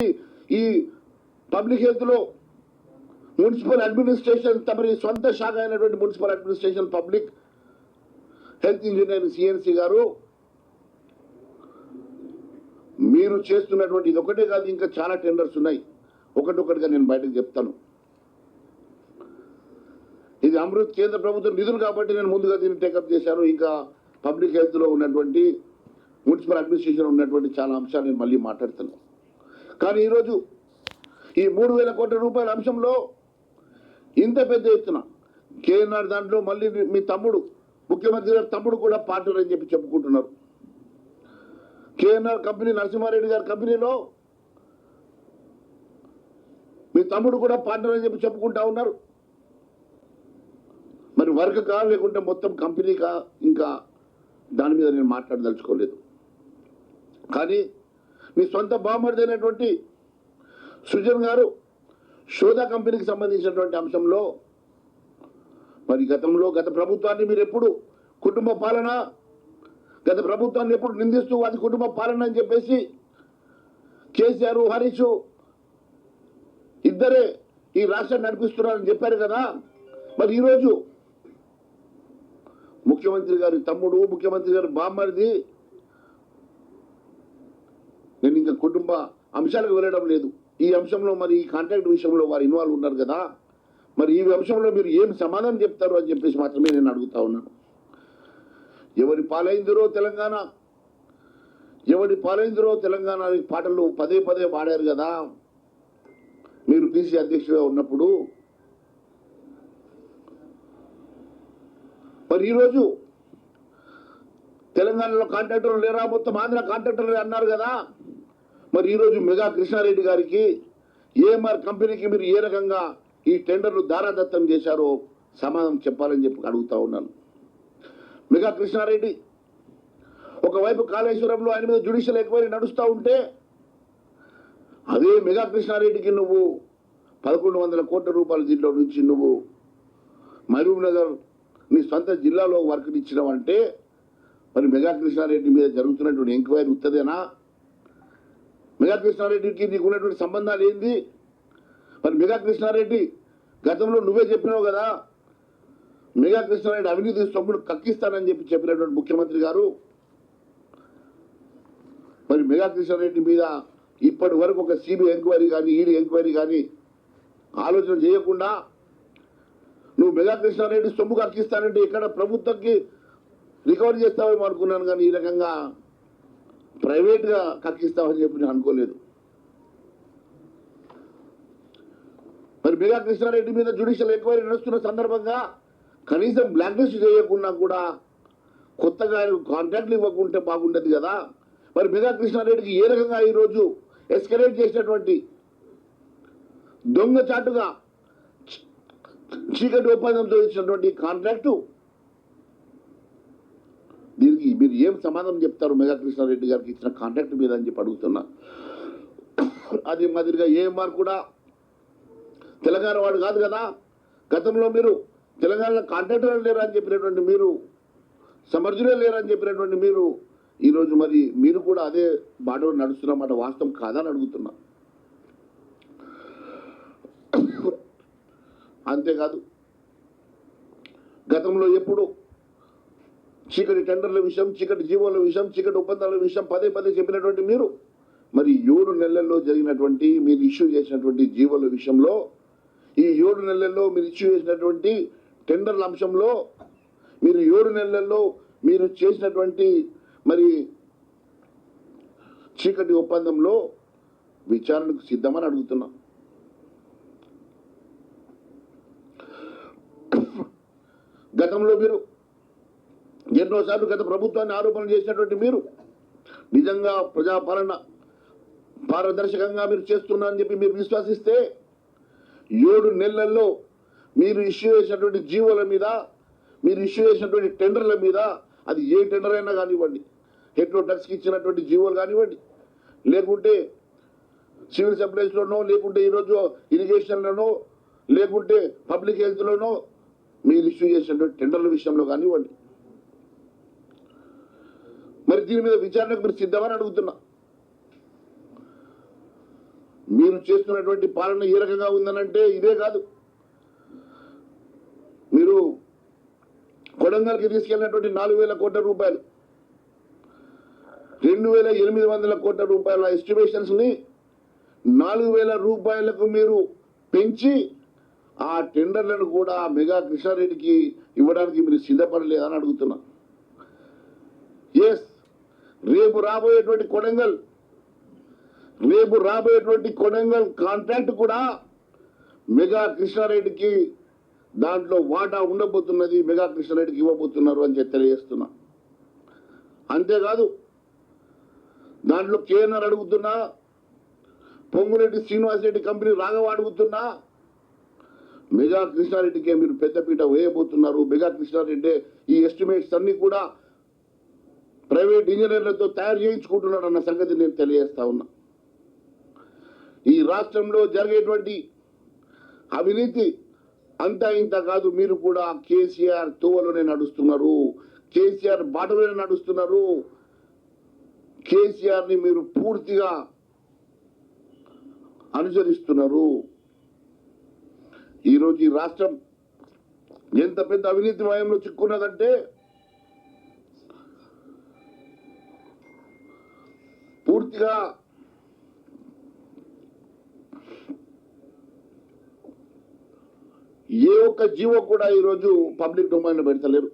ఈ public హెల్త్లో municipal administration తమరి సొంత శాఖ అయినటువంటి municipal administration public health engineer CNC గారు మీరు చేస్తున్నటువంటి ఇది ఒకటే కాదు ఇంకా చాలా టెండర్స్ ఉన్నాయి. ఒకటొకటిగా నేను బయటకు చెప్తాను. ఇది అమృత్ కేంద్ర ప్రభుత్వం నిధులు కాబట్టి నేను ముందుగా దీన్ని టేకప్ చేశాను. ఇంకా పబ్లిక్ హెల్త్లో ఉన్నటువంటి మున్సిపల్ అడ్మినిస్ట్రేషన్ ఉన్నటువంటి చాలా అంశాలు నేను మళ్ళీ మాట్లాడతాను కానీ ఈరోజు ఈ మూడు వేల కోట్ల రూపాయల అంశంలో ఇంత పెద్ద ఎత్తున కేఎన్ఆర్ దాంట్లో మళ్ళీ మీ తమ్ముడు ముఖ్యమంత్రి గారి తమ్ముడు కూడా పార్ట్నర్ అని చెప్పి చెప్పుకుంటున్నారు. కేఎన్ఆర్ కంపెనీ నరసింహారెడ్డి గారి కంపెనీలో మీ తమ్ముడు కూడా పార్టనర్ అని చెప్పి చెప్పుకుంటా ఉన్నారు. మరి వర్క్ కా లేకుంటే మొత్తం కంపెనీ కా ఇంకా దాని మీద నేను మాట్లాడదలుచుకోలేదు. కానీ మీ సొంత బామర్ది అయినటువంటి సృజన్ గారు శోధ కంపెనీకి సంబంధించినటువంటి అంశంలో మరి గతంలో గత ప్రభుత్వాన్ని మీరు ఎప్పుడు కుటుంబ పాలన గత ప్రభుత్వాన్ని ఎప్పుడు నిందిస్తూ అది కుటుంబ పాలన అని చెప్పేసి కేసీఆర్ హరీష్ ఇద్దరే ఈ రాష్ట్రాన్ని నడిపిస్తున్నారని చెప్పారు కదా. మరి ఈరోజు ముఖ్యమంత్రి గారి తమ్ముడు ముఖ్యమంత్రి గారి బామ్మరిది ఇంకా కుటుంబ అంశాలకు వెళ్ళడం లేదు. ఈ అంశంలో మరి ఈ కాంట్రాక్ట్ విషయంలో వారు ఇన్వాల్వ్ ఉన్నారు కదా. మరి ఈ అంశంలో మీరు ఏం సమాధానం చెప్తారు అని చెప్పేసి మాత్రమే నేను అడుగుతా ఉన్నాను. ఎవరి పాలైందిరో తెలంగాణ? ఎవరి పాలైందిరో తెలంగాణ పాటలు పదే పదే పాడారు కదా. మీరు పిసి అధ్యక్షుడిగా ఉన్నప్పుడు. మరి ఈరోజు తెలంగాణలో కాంట్రాక్టర్లు లేరా? మొత్తం ఆంధ్ర కాంట్రాక్టర్లు అన్నారు కదా. మరి ఈరోజు మెగా కృష్ణారెడ్డి గారికి ఏఎంఆర్ కంపెనీకి మీరు ఏ రకంగా ఈ టెండర్లు దారాదత్తం చేశారో సమాధానం చెప్పాలని చెప్పి అడుగుతా ఉన్నాను. మెగా కృష్ణారెడ్డి ఒకవైపు కాళేశ్వరంలో ఆయన మీద జ్యుడిషియల్ ఎంక్వైరీ నడుస్తూ ఉంటే అదే మెగా కృష్ణారెడ్డికి నువ్వు పదకొండు వందల కోట్ల రూపాయల దీంట్లో నుంచి నువ్వు మహబూబ్ నగర్ నీ సొంత జిల్లాలో వర్క్ ఇచ్చినావంటే మరి మెగా కృష్ణారెడ్డి మీద జరుగుతున్నటువంటి ఎంక్వైరీ ఉత్తదేనా? మెగా కృష్ణారెడ్డికి నీకు ఉన్నటువంటి సంబంధాలు ఏంది? మరి మెగా కృష్ణారెడ్డి గతంలో నువ్వే చెప్పినావు కదా మెగా కృష్ణారెడ్డి అవినీతి సొమ్మును కక్కిస్తానని చెప్పి చెప్పినటువంటి ముఖ్యమంత్రి గారు మరి మెగా కృష్ణారెడ్డి మీద ఇప్పటి వరకు ఒక సిబిఐ ఎంక్వైరీ కానీ ఈడీ ఎంక్వైరీ కానీ ఆలోచన చేయకుండా నువ్వు మెగా కృష్ణారెడ్డి సొమ్ము కక్కిస్తానంటే ఇక్కడ ప్రభుత్వంకి రికవరీ చేస్తావేమో అనుకున్నాను కానీ ఈ రకంగా ప్రైవేట్గా కక్షిస్తామని చెప్పి నేను అనుకోలేదు. మరి మెగా కృష్ణారెడ్డి మీద జ్యుడిషియల్ ఎంక్వైరీ నడుస్తున్న సందర్భంగా కనీసం బ్లాక్ లిస్ట్ చేయకుండా కూడా కొత్తగా ఆయన కాంట్రాక్ట్లు ఇవ్వకుంటే బాగుండదు కదా. మరి మెగా కృష్ణారెడ్డికి ఏ రకంగా ఈరోజు ఎస్కలేట్ చేసినటువంటి దొంగచాటుగా చీకటి ఒప్పందంతో ఇచ్చినటువంటి కాంట్రాక్టు గారికి మీరు ఏం సమాధానం చెప్తారు మెగా కృష్ణారెడ్డి గారికి ఇచ్చిన కాంట్రాక్ట్ మీద అని చెప్పి అడుగుతున్నా. అది మాదిరిగా ఏఎంఆర్ కూడా తెలంగాణ వాడు కాదు కదా. గతంలో మీరు తెలంగాణ కాంట్రాక్టర్ లేరు అని చెప్పినటువంటి మీరు సమర్థులే లేరు అని చెప్పినటువంటి మీరు ఈరోజు మరి మీరు కూడా అదే బాటలో నడుస్తున్నమాట వాస్తవం కాదని అడుగుతున్నా. అంతేకాదు గతంలో ఎప్పుడు చీకటి టెండర్ల విషయం చీకటి జీవోల విషయం చీకటి ఒప్పందాల విషయం పదే పదే చెప్పినటువంటి మీరు. మరి ఏడు నెలల్లో జరిగినటువంటి మీరు ఇష్యూ చేసినటువంటి జీవోల విషయంలో ఈ ఏడు నెలల్లో మీరు ఇష్యూ చేసినటువంటి టెండర్ల అంశంలో మీరు ఏడు నెలల్లో మీరు చేసినటువంటి మరి చీకటి ఒప్పందంలో విచారణకు సిద్ధమని అడుగుతున్నాం. గతంలో మీరు ఎన్నోసార్లు గత ప్రభుత్వాన్ని ఆరోపణలు చేసినటువంటి మీరు నిజంగా ప్రజాపాలన పారదర్శకంగా మీరు చేస్తున్నారని చెప్పి మీరు విశ్వసిస్తే ఏడు నెలల్లో మీరు ఇష్యూ చేసినటువంటి జీవోల మీద మీరు ఇష్యూ చేసినటువంటి టెండర్ల మీద అది ఏ టెండర్ అయినా కానివ్వండి హెట్రోటక్స్కి ఇచ్చినటువంటి జీవోలు కానివ్వండి లేకుంటే సివిల్ సప్లైస్లోనో లేకుంటే ఈరోజు ఇరిగేషన్లోనో లేకుంటే పబ్లిక్ హెల్త్లోనో మీరు ఇష్యూ చేసినటువంటి టెండర్ల విషయంలో కానివ్వండి దీని మీద విచారణకు మీరు సిద్ధమని అడుగుతున్నా. మీరు చేస్తున్నటువంటి పాలన ఏ రకంగా ఉందనంటే ఇదే కాదు. మీరు కొడంగల్కి తీసుకెళ్ళినటువంటి నాలుగు వేల కోట్ల రూపాయలు రెండు వేల ఎనిమిది వందల కోట్ల రూపాయల ఎస్టిమేషన్స్ని నాలుగు వేల రూపాయలకు మీరు పెంచి ఆ టెండర్లను కూడా మెగా కృష్ణారెడ్డికి ఇవ్వడానికి మీరు సిద్ధపడలేదని అడుగుతున్నా. ఎస్ రేపు రాబోయేటువంటి కొడంగల్ రేపు రాబోయేటువంటి కొడంగల్ కాంట్రాక్ట్ కూడా మెగా కృష్ణారెడ్డికి దాంట్లో వాటా ఉండబోతున్నది మెగా కృష్ణారెడ్డికి ఇవ్వబోతున్నారు అని చెప్పి తెలియజేస్తున్నా. అంతేకాదు దాంట్లో కేఎన్ఆర్ అడుగుతున్నా పొంగురెడ్డి శ్రీనివాసరెడ్డి కంపెనీ రాఘవ అడుగుతున్నా మెగా కృష్ణారెడ్డికే మీరు పెద్దపీట వేయబోతున్నారు. మెగా కృష్ణారెడ్డి ఈ ఎస్టిమేట్స్ అన్ని కూడా ప్రైవేట్ ఇంజనీర్లతో తయారు చేయించుకుంటున్నాడు అన్న సంగతి నేను తెలియజేస్తా ఉన్నా. ఈ రాష్ట్రంలో జరిగేటువంటి అవినీతి అంతా ఇంత కాదు. మీరు కూడా కేసీఆర్ తోవలోనే నడుస్తున్నారు. కేసీఆర్ బాటలోనే నడుస్తున్నారు. కేసీఆర్ని మీరు పూర్తిగా అనుసరిస్తున్నారు. ఈరోజు ఈ రాష్ట్రం ఎంత పెద్ద అవినీతి మయంలో చిక్కున్నదంటే పూర్తిగా ఏ ఒక్క జీవో కూడా ఈరోజు పబ్లిక్ డొమైన్ పెడతలేరు.